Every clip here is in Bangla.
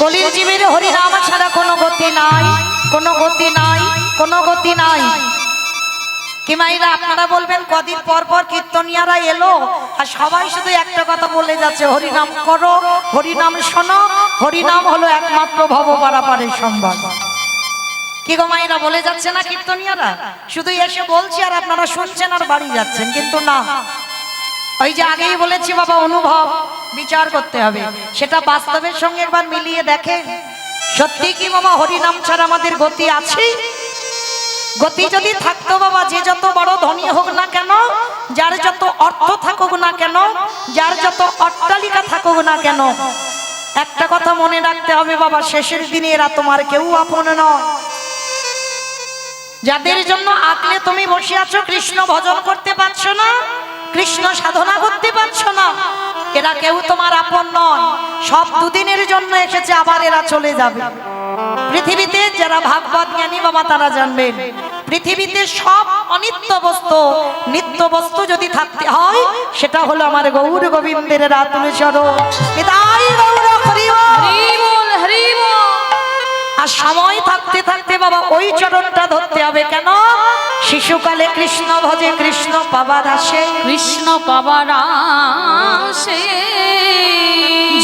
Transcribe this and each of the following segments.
কলির জীবের হরিনাম ছাড়া কোনো গতি নাই, কোনো গতি নাই, কোনো গতি নাই। কি মাইরা, আপনারা বলবেন কদিন পর পর কীর্তনিয়ারা এলো, আর সবাই শুধু একটা কথা বলে যাচ্ছে, হরিনাম করো, হরিনাম শোনো, হরিনাম হলো একমাত্র ভব পারাপারের সম্ভব কি গো মাইরা, বলে যাচ্ছে না কীর্তনিয়ারা? শুধু এসে বলছি আর আপনারা শুনছেন আর বাড়ি যাচ্ছেন, কিন্তু না। ওই যে আগেই বলেছি বাবা, অনুভব, বিচার করতে হবে। সেটা বাস্তবের সঙ্গে একবার মিলিয়ে দেখেন সত্যি কি বাবা, হরিনাম ছাড়া আমাদের গতি আছে? গতি যদি থাকতো বাবা, যে যত বড় ধনী হোক না কেন, যার যত অর্থ থাকুক না কেন, যার যত অট্টালিকা থাকুক না কেন, একটা কথা মনে রাখতে হবে বাবা, শেষের দিনে এরা তোমার কেউ আপন নয়। যাদের জন্য আকলে তুমি বসে আছো, কৃষ্ণ ভজন করতে পারছ না কৃষ্ণ সাধনা করতে পারছ না। এরা কেউ তোমার আপন নয় সব দুদিনের জন্য এসেছে, আবার এরা চলে যাবে। পৃথিবীতে যারা ভাগবত জ্ঞানী বাবা, তারা জানবেন, পৃথিবীতে সব অনিত্য বস্তু, নিত্য বস্তু যদি থাকতে হয়, সেটা হলো আমার গৌর গোবিন্দের রাতুল চরণ আর সময় থাকতে থাকতে বাবা ওই চরণটা ধরতে হবে কেন? শিশুকালে কৃষ্ণ ভজে কৃষ্ণ পাবার আসে। কৃষ্ণ পাবার আসে।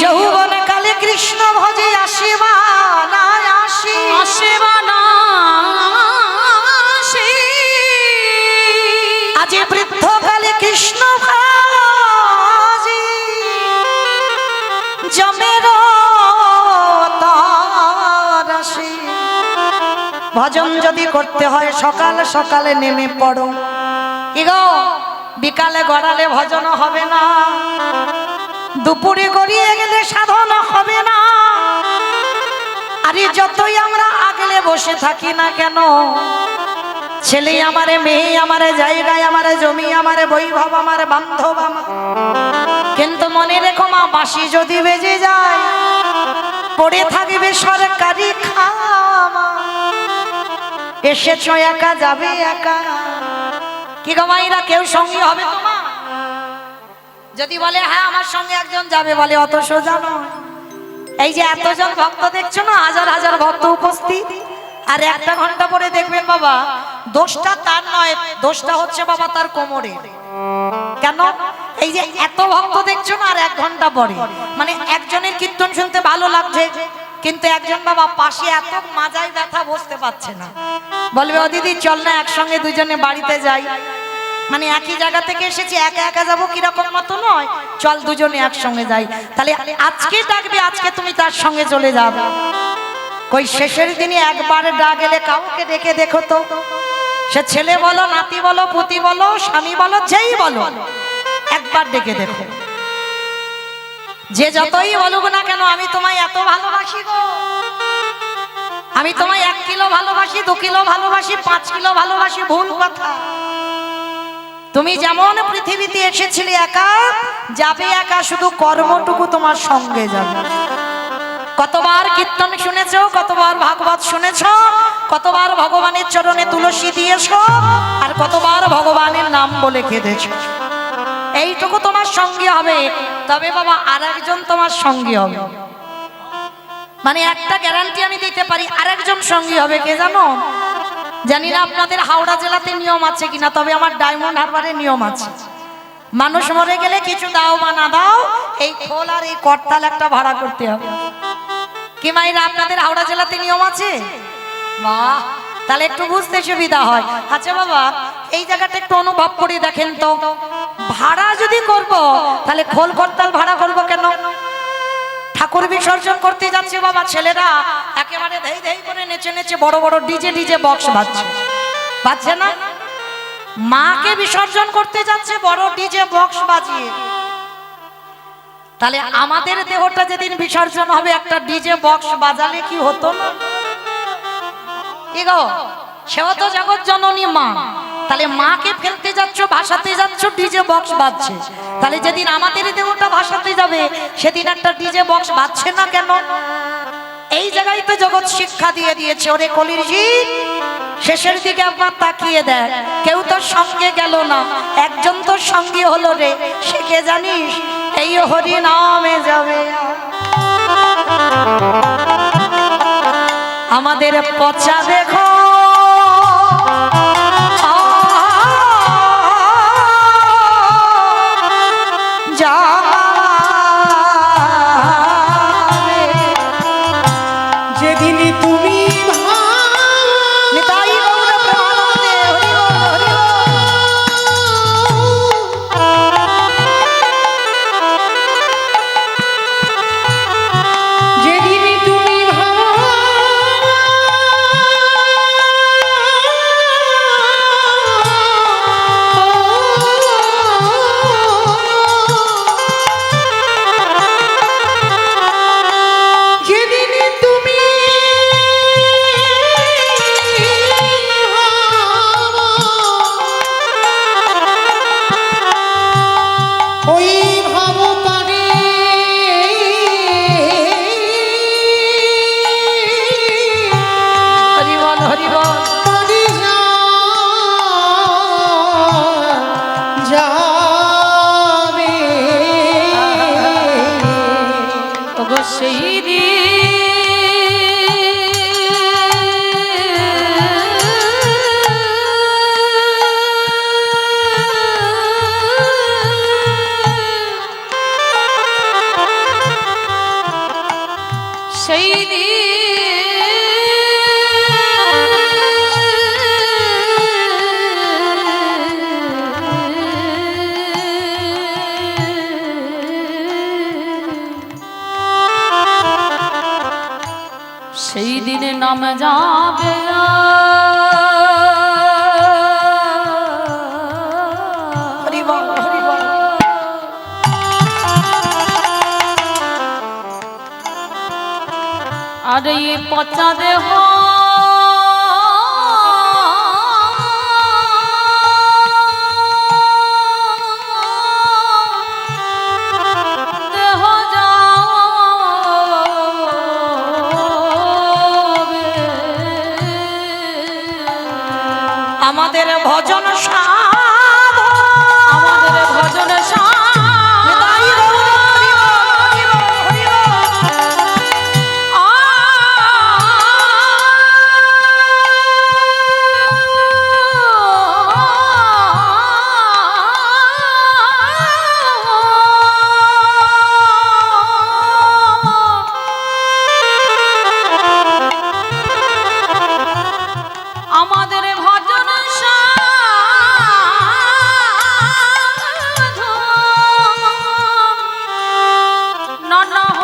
যৌবন কালে কৃষ্ণ ভজে আসিবা না আসি। আসে বা না আজি বৃদ্ধ কালে কৃষ্ণ ভাজি ভজন যদি করতে হয়, সকাল সকালে নেমে পড়ো। কি গো বিকালে গড়ালে ভজন হবে না। দুপুরে গড়িয়ে গেলে সাধন হবে না। আরে যতই আমরা আগলে বসে থাকি না কেন, ছেলে আমারে, মেয়ে আমারে, জায়গায় আমারে, জমি আমারে, বৈভব আমার, বান্ধব আমার। কিন্তু মনে রেখো মা, বাঁশি যদি বেজে যায়, পড়ে থাকবে সরকারি খামা। এসেছ একা, যাবে একা। কি গো মাইরা, কেউ সঙ্গী হবে তোমার? যদি বলে হ্যাঁ আমার সঙ্গে একজন যাবে, বলে, অত সোজা নয়। এই যে এতজন ভক্ত দেখছ না, হাজার হাজার ভক্ত উপস্থিত। আর একটা ঘণ্টা পরে দেখবেন বাবা, দোষটা তার নয়, দোষটা হচ্ছে বাবা তার কোমরে। কেন? এই যে এত ভক্ত দেখছ না, আর এক ঘণ্টা পরে। মানে একজনের কীর্তন শুনতে ভালো লাগছে কিন্তু একজন বাবা পাশে এত মাজায় ব্যথা বসতে পারছে না। বলবে, ও দিদি, চল না, একসঙ্গে দুজনে বাড়িতে যাই। মানে একই জায়গা থেকে এসেছি, একা একা যাব কীরকম মতো নয়। চল দুজনে একসঙ্গে যাই। তাহলে আজকে ডাকবে, আজকে তুমি তার সঙ্গে চলে যাবে কই, শেষের দিনে একবার ডাক এলে কাউকে ডেকে দেখো তো। সে ছেলে বলো, নাতি বলো, পুতি বলো, স্বামী বলো, যেই বলো, একবার ডেকে দেখো। যে যতই বলুক না কেন, আমি তোমায় এত ভালোবাসি গো। আমি তোমায় এক কিলো ভালোবাসি, দু কিলো ভালোবাসি, পাঁচ কিলো ভালোবাসি, ভুল কথা। তুমি যেমন পৃথিবীতে এসেছিলে একা, যাবে একা শুধু কর্মটুকু তোমার সঙ্গে যাবে। কতবার কীর্তন শুনেছ, কতবার ভাগবত শুনেছ, কতবার ভগবানের চরণে তুলসী দিয়েছ, আর কতবার ভগবানের নাম বলে কেঁদেছো। এইটুকু তোমার সঙ্গী হবে, তবে বাবা আর একজন তোমার সঙ্গী হবে। মানে একটা গ্যারান্টি আমি দিতে পারি আর একজন সঙ্গী হবে, কে জানো? জানি না আপনাদের হাওড়া জেলাতে নিয়ম আছে কিনা, তবে আমার ডায়মন্ড হারবারে নিয়ম আছে। মানুষ মরে গেলে কিছু দাও বা না দাও, এই খোল আর এই করতাল একটা ভাড়া করতে হবে। কি মাইরা, আপনাদের হাওড়া জেলাতে নিয়ম আছে? বাহ, তাহলে একটু বুঝতে সুবিধা হয়। আচ্ছা বাবা, এই জায়গাটা একটু অনুভব করে দেখেন তো। ভাড়া যদি করব, তাহলে খোল করতাল ভাড়া করব কেন? ঠাকুর বিসর্জন করতে যাচ্ছে বাবা ছেলেরা, একেবারে ধেই ধেই করে নেচে নেচে বড় বড় ডিজে ডিজে বক্স বাজছে। বাজছে না? মাকে বিসর্জন করতে যাচ্ছে, বড় ডিজে বক্স বাজিয়ে। তাহলে আমাদের দেহটা যেদিন বিসর্জন হবে, একটা ডিজে বক্স বাজালে কি হতো না? সেও তো জগৎ জননী মা। তাহলে মাকে ফেলতে যাচ্ছ ভাসাতে যাচ্ছ ডিজে বক্স বাজছে। তাহলে যেদিন আমাদের দেহটা ভাসাতে যাবে, সেদিন একটা ডিজে বক্স বাজছে না কেন? এই জায়গায় তো জগৎ শিক্ষা দিয়ে দিয়েছে, ওরে কলিরজি। শেষের দিকে একবার তাকিয়ে দেয় কেউ তোর সঙ্গে গেল না, একজন তোর সঙ্গে হলো রে, সে কে জানিস? এই হরি নামে যাবে। আমাদের পচা দেখো। দেহ যাবে। আমাদের ভজন নানা হলো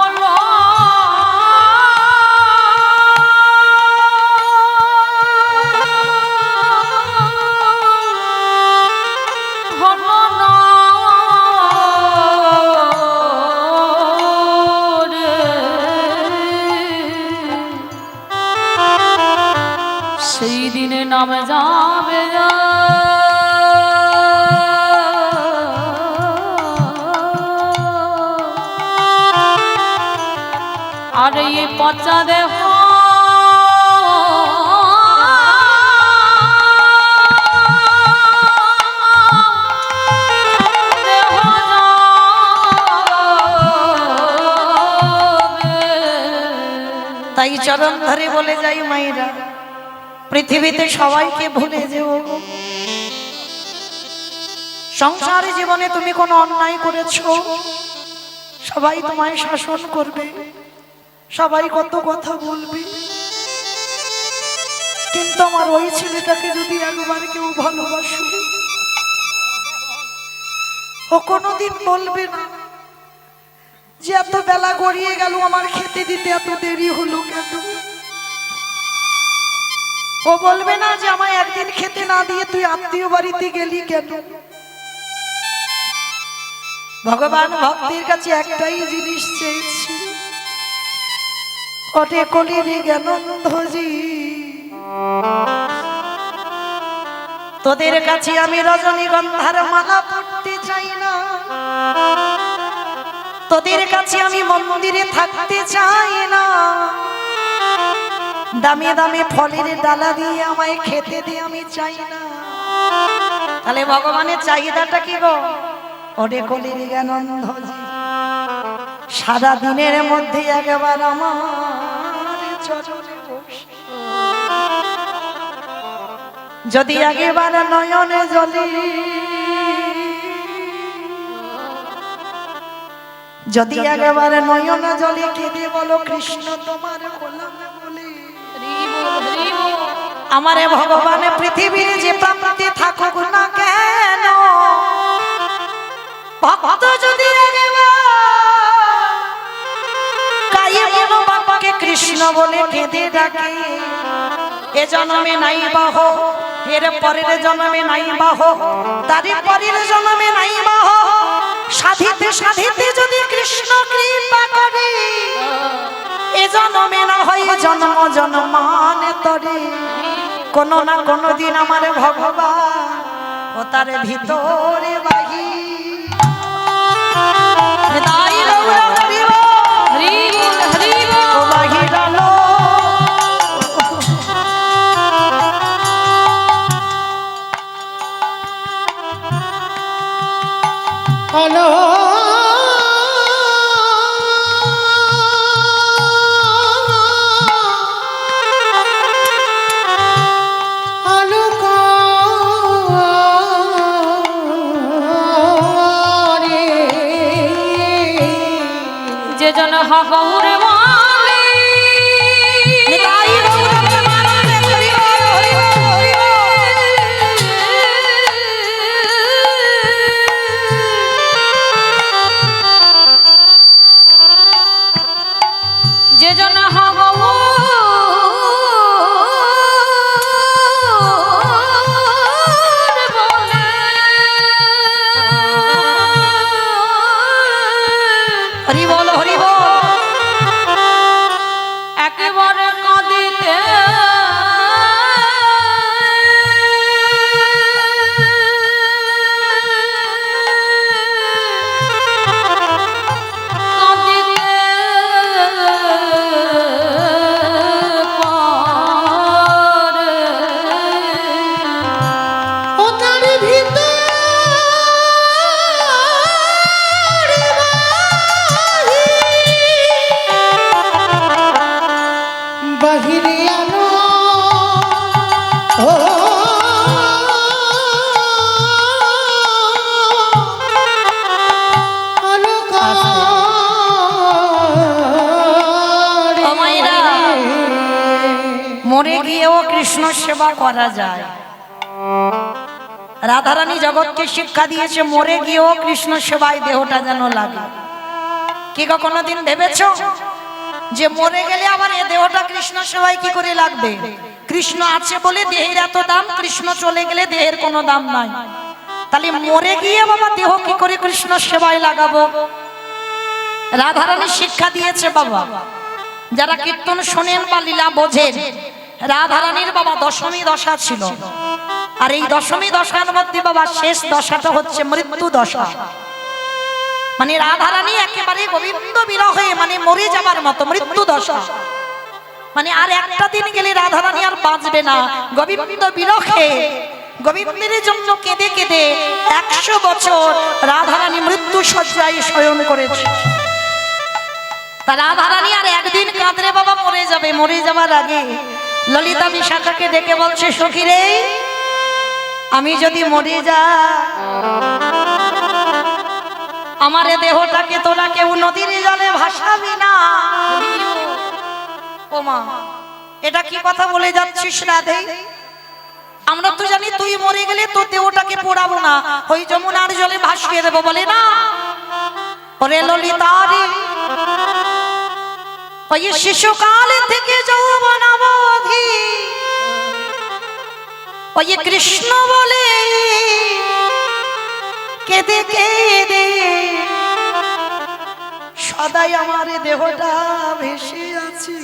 পচা দেহ। তাই চরণ ধরে বলে যাই মায়েরা, পৃথিবীতে সবাইকে ভুলে যেও। সংসার জীবনে তুমি কোনো অন্যায় করেছ, সবাই তোমায় শাসন করবে সবাই কত কথা বলবে। কিন্তু আমার ওই ছেলেটাকে যদি একবার কেউ ভালোবাসো, ও কোনোদিন বলবে না যে এত বেলা গড়িয়ে গেল আমার খেতে দিতে, এত দেরি হলো কেন? ও বলবে না যে আমায় একদিন খেতে না দিয়ে তুই আত্মীয় বাড়িতে গেলি কেন? ভগবান ভক্তির কাছে একটাই জিনিস চেয়েছি ওটে কলির জ্ঞানন্ধজি তোদের কাছে আমি রজনীগন্ধার মালা পড়তে চাই না। তোদের কাছে আমি মন্দিরে থাকতে চাই না। দামি দামি ফলের ডালা দিয়ে আমায় খেতে দিয়ে আমি চাই না। তাহলে ভগবানের চাহিদাটা কি গো? ওরে কলির জ্ঞানন্ধজি সারা দিনের মধ্যে একবার আমার যদি আগেবার নয়নে জলি যদি আগেবার নয়নে জলি কেঁদে বলো, কৃষ্ণ তোমার গোলাম আমারে ভগবানে পৃথিবীর যে প্রান্তে থাকুক না কেন, ভক্ত যদি বাবাকে কৃষ্ণ বলে কেঁদে ডাকে, এ জন্মে নাই বাহ এর পরের জন্মে নাই বাহ তারই পরের জন্মে নাই বাহ সাধিতে সাধিতে যদি কৃষ্ণ কৃপা করে, এ জন্মে না হয় জন্ম, জন্মানে তরে। কোনো না কোনো দিন আমার ভগবান ও তার ভিতরে বাহি। হলো। যে যে জন হরি বল হরি বল। মরে গিয়েও কৃষ্ণ সেবা করা যায়। রাধারানী জগৎকে শিক্ষা দিয়েছে, মরে গিয়েও কৃষ্ণ সেবায় দেহটা যেন লাগে। কি কখনো দিন ভেবেছ যে মরে গেলে আবার এ দেহটা কৃষ্ণ সেবায় কি করে লাগবে? কৃষ্ণ আছে বলে দেহের এত দাম, কৃষ্ণ চলে গেলে দেহের কোনো দাম নাই। তাহলে মরে গিয়ে বাবা দেহ কি করে কৃষ্ণ সেবায় লাগাবো? রাধারানী শিক্ষা দিয়েছে বাবা। যারা কীর্তন শোনেন বা লীলা বোঝেন রাধারানীর বাবা দশমী দশা ছিল। আর এই দশমী দশার মধ্যে বাবা শেষ দশাটা হচ্ছে মৃত্যু দশা। মানে রাধারানী একেবারে গোবিন্দ বিরহে মানে মরে যাবার মতো মৃত্যু দশা। মানে আর একটা দিন গেলে রাধারানী আর বাঁচবে না। গোবিন্দ বিরহে, গোবিন্দের জন্য কেঁদে কেঁদে একশো বছর রাধারানী মৃত্যু শয্যায় শয়ন করেছে। তা রাধারানী আর একদিন কাঁদরে বাবা মরে যাবে, মরে যাবার আগে ললিতা বিশাখাকে ডেকে বলছে সখী রে আমি যদি মরে যা আমার দেহটাকে তোরা কেউ নদীর জলে ভাসাবি না। ও মা, এটা কি কথা বলে যাচ্ছিস রাধে আমরা তো জানি তুই মরে গেলে তোর দেহটাকে পোড়াবো না। ওই যমুনার জলে ভাসিয়ে দেবো বলে না? ললিতা ওই শিশুকাল থেকে যৌবন অবধি। ওই কৃষ্ণ বলে কেঁদে কেঁদে। সদাই আমার দেহটা ভেসে আছে।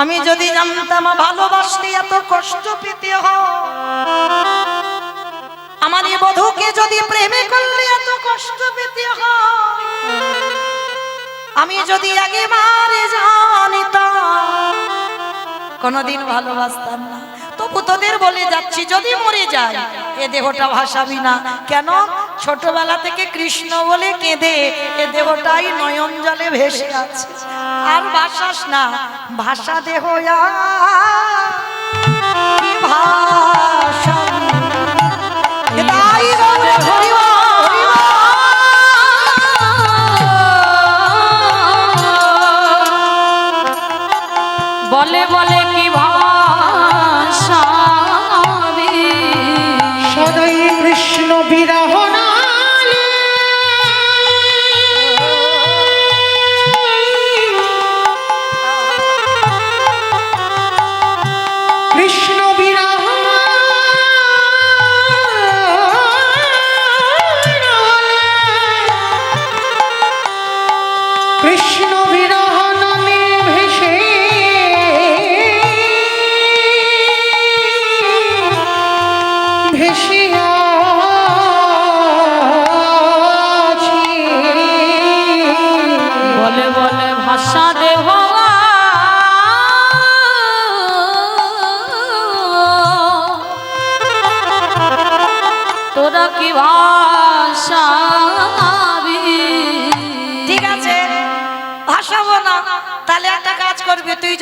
আমি যদি জানতাম ভালোবাসলে এত কষ্ট পেতে আমার এ বধূকে যদি প্রেমে করলে এত কষ্ট পেতে হয় আমি যদি একেবারে জানিতাম, কোনোদিন ভালোবাসতাম না। তবু তোদের বলে যাচ্ছি, যদি মরে যায় এ দেহটা ভাসাবি না। কেন? ছোটবেলা থেকে কৃষ্ণ বলে কেঁদে এ দেহটাই নয়ন জলে ভেসে আছে। আর ভাসাস না ভাষা দেহ ভাষা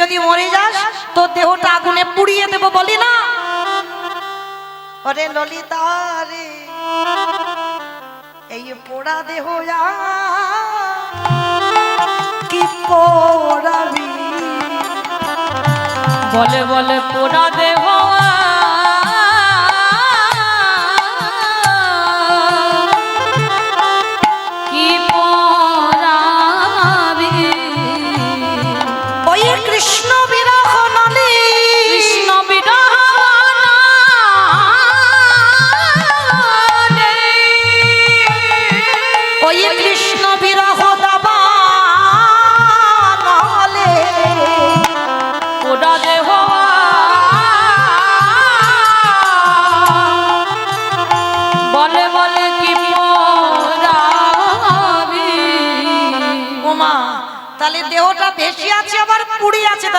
যদি মরে যাস তো দেহটা আগুনে পুড়িয়ে দেব বলি না। ওরে ললিতা রে এই পোড়া দেহ কি পোড়াবি? বলে বলে পোড়া দেহ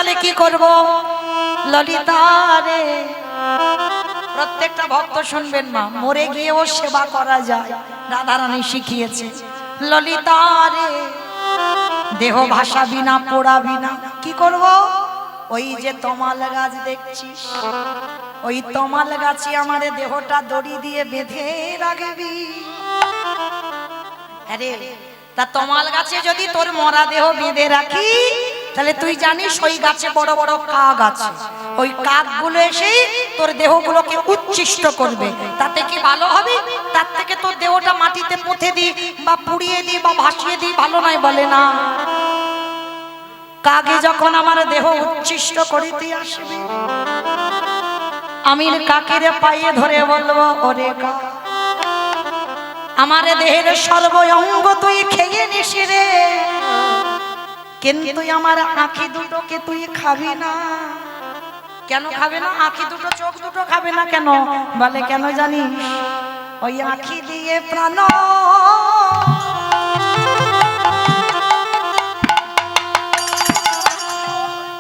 তাহলে কি করব? ললিতা রে, প্রত্যেকটা ভক্ত শুনবেন মা, মরে গিয়েও সেবা করা যায়। রাধারানী শিখিয়েছে, ললিতা রে, দেহ ভাষা বিনা, পোড়া বিনা, কি করব? ওই যে তমাল গাছ দেখছিস ওই তমাল গাছে আমার দেহটা দড়ি দিয়ে বেঁধে রাখবি। আরে, তা তমাল গাছে যদি তোর মরা দেহ বেঁধে রাখি তাহলে তুই জানিস ওই গাছে বড় বড় কাক আছে। ওই কাকগুলো এসে তোর দেহগুলোকে উচ্ছিষ্ট করবে। তাতে কি ভালো হবে? তার থেকে তোর দেহটা মাটিতে পুঁতে দি বা পুড়িয়ে দি বা ভাসিয়ে দি ভালো নয় বলে না। কাকে যখন আমার দেহ উচ্ছিষ্ট করিতে আসবে? আমি কাকের পাইয়ে ধরে বলব, ওরে কা আমার দেহের সর্ব অঙ্গ তুই খেয়ে নিস রে কিন্তু আমার আঁখি দুটোকে তুই খাবি না। কেন খাবে না? আঁখি দুটো, চোখ দুটো খাবে না কেন? বলে, কেন জানি ওই আঁখি দিয়ে প্রাণ।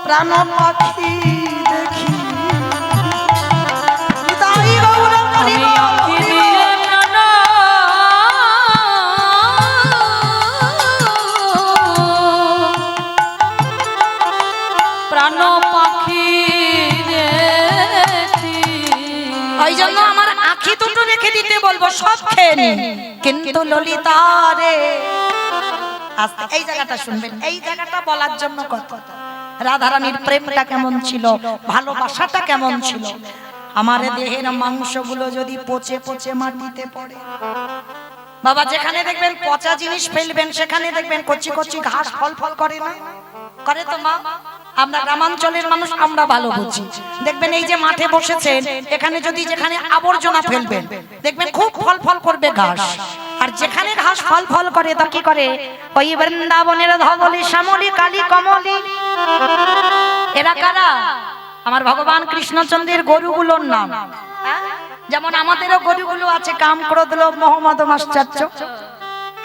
প্রাণ পাখি বলব সব খেয়ে। কিন্তু ললিতা রে এই জায়গাটা শুনবেন, এই জায়গাটা বলার জন্য কত? রাধারানীর প্রেমটা কেমন ছিল? ভালোবাসাটা কেমন ছিল? আমার দেহের মাংসগুলো যদি পচে পচে মাটিতে পড়ে। বাবা, যেখানে দেখবেন পচা জিনিস ফেলবেন, সেখানে দেখবেন কচি কচি ঘাস ফল ফল করে না? করে তো মা। আমরা গ্রামাঞ্চলের মানুষ, আমরা ভালো বুঝি। দেখবেন এই যে মাঠে বসেছেন, এখানে যদি যেখানে আবর্জনা ফেলবেন, দেখবেন খুব ফল ফল করবে ঘাস। আর যেখানে ঘাস ফল ফল করে, তা কি করে? ওই বৃন্দাবনের ধবলি, শ্যামলি, কালী, কমলি। এরা কারা? আমার ভগবান কৃষ্ণচন্দ্রের গরুগুলোর নাম? যেমন আমাদেরও গরুগুলো আছে কাম ক্রোধ লোভ, মোহাম্মদ মাশ্চার্য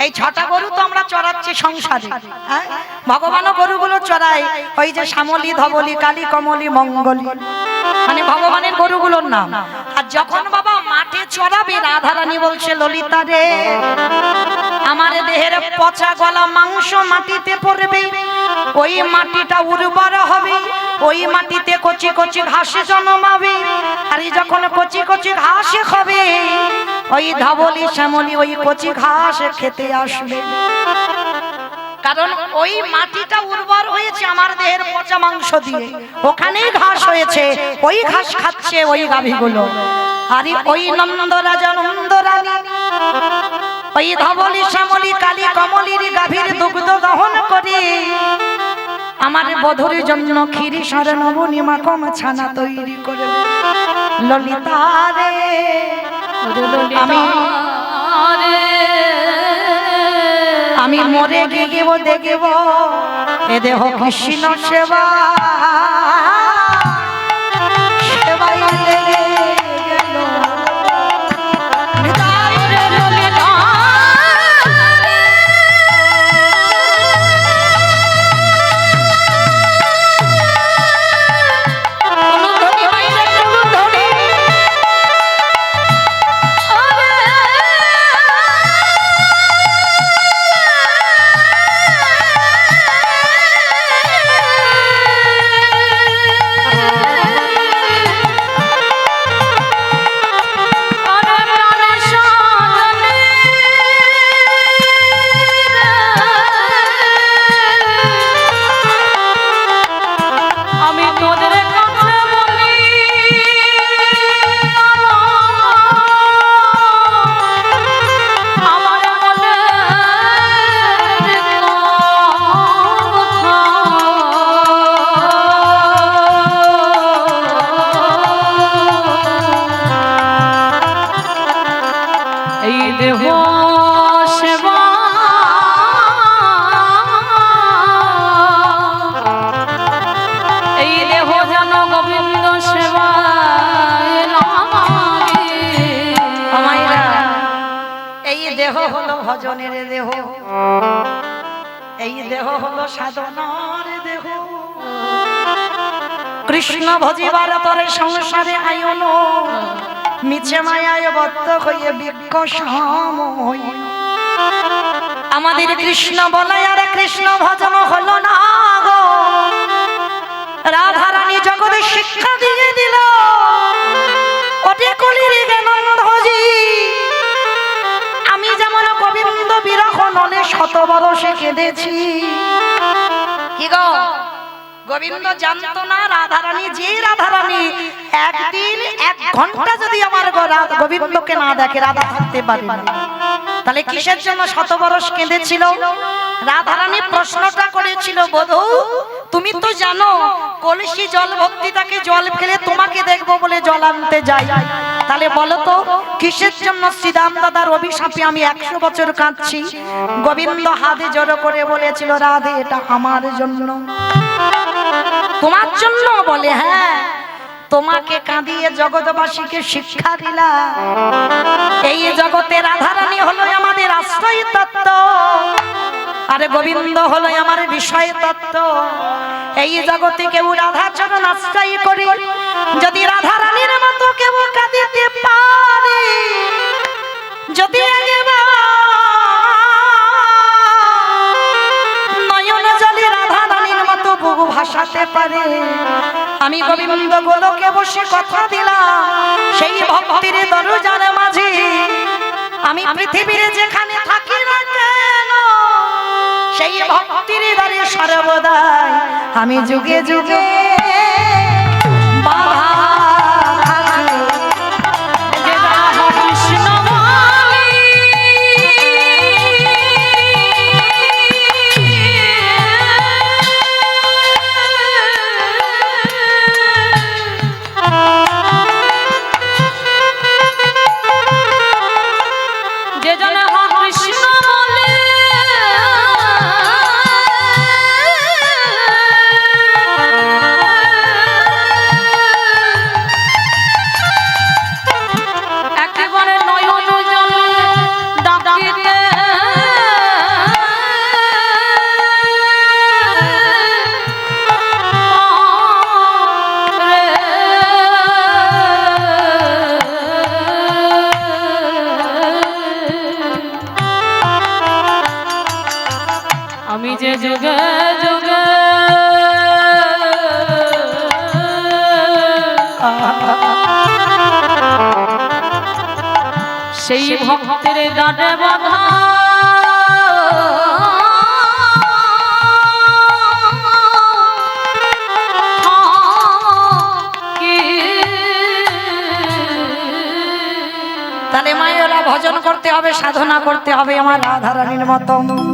এই ছটা গরু তো আমরা চড়াচ্ছি সংসারে হ্যাঁ? ভগবানও গরুগুলো চড়ায়, ওই যে শ্যামলি, ধবলি, কালী, কমলি, মঙ্গলি মানে ভগবানের গরুগুলোর নাম আর যখন বাবা মাঠে চড়াবে, রাধারানী বলছে, ললিতা রে, আমার দেহের পচা গলা মাংস মাটিতে পড়বে, ওই মাটিটা উর্বর হবে, ওই মাটিতে কচি কচি ঘাসে জন্মাবে, আর যখন কচি কচি ঘাসে হবে ওই ধবলি, শ্যামলি, ওই কচি ঘাস খেতে আসবে। কারণ ওই মাটিটা উর্বর হয়েছে আমার দেহের পচা মাংস দিয়ে। ওখানেই ঘাস হয়েছে ওই ঘাস খাচ্ছে ওই গাভীগুলো। আর ওই নন্দ রাজা নন্দ রানী ওই ধবলি শ্যামলি কালী কমলির গাভীর দুগ্ধ দহন করে। আমার বধুর জন্য ক্ষীরি সর নবনী মাখম ছানা তৈরি করে। ললিতা রে আমি আমি মরে গিয়ে দেখব এ দেহ কৃষ্ণ সেবা। কৃষ্ণ ভজিবার তরে সংসারে আয়ন। মিছে মায়ায় বদ্ধ হয়ে বিজ্ঞ আমাদের কৃষ্ণ বলায় আর কৃষ্ণ ভজন হলো না গো। রাধা রানী জগতে শিক্ষা দিয়ে দিল। ওটে কলির জ্ঞানন্দজি আমি যেমন গোবিন্দ বিরহ নলে শত বরসে কেঁদেছি। কি গো? গোবিন্দ জানতো না, রাধারানী, যে রাধারানী, একদিন এক ঘণ্টা যদি আমার গোবিন্দকে না দেখে, রাধা থাকতে পারে তাহলে কিসের জন্য শত বরস কেঁদেছিল? রাধারানী প্রশ্নটা করেছিল, বধূ, তুমি তো জানো, কলসি জল ভক্তিটাকে জল ফেলে তোমাকে দেখব বলে জল আনতে যাই। তাহলে বলো তো, কিসের জন্য শ্রীরাম দাদার অভিশাপে আমি একশো বছর কাঁদছি? গোবিন্দ হাতে জড়ো করে বলেছিল, রাধে, এটা আমার জন্য। তোমার জন্য বলে হ্যাঁ তোমাকে কাঁদিয়ে জগৎবাসীকে শিক্ষা দিলা এই জগতে রাধারানী হলো আমাদের আশ্রয় তত্ত্ব। আরে গোবিন্দ হলো আমার বিষয় তত্ত্ব। এই জগতে কেউ রাধা চরণ আশ্রয় করি, যদি রাধা রানীর মতো কেউ কাঁদিতে পারে। যদি একবার ভাসাতে পারে। আমি গোবিন্দ গোলকে বসে কথা দিলাম। সেই ভক্তির দরজার মাঝে আমি পৃথিবীর যেখানে থাকি না কেন, সেই ভক্তির দ্বারে সর্বদাই আমি যুগে যুগে ভক্তের দাঁড়ে তাহলে মায়েরা ভজন করতে হবে সাধনা করতে হবে আমার রাধারানীর মতো।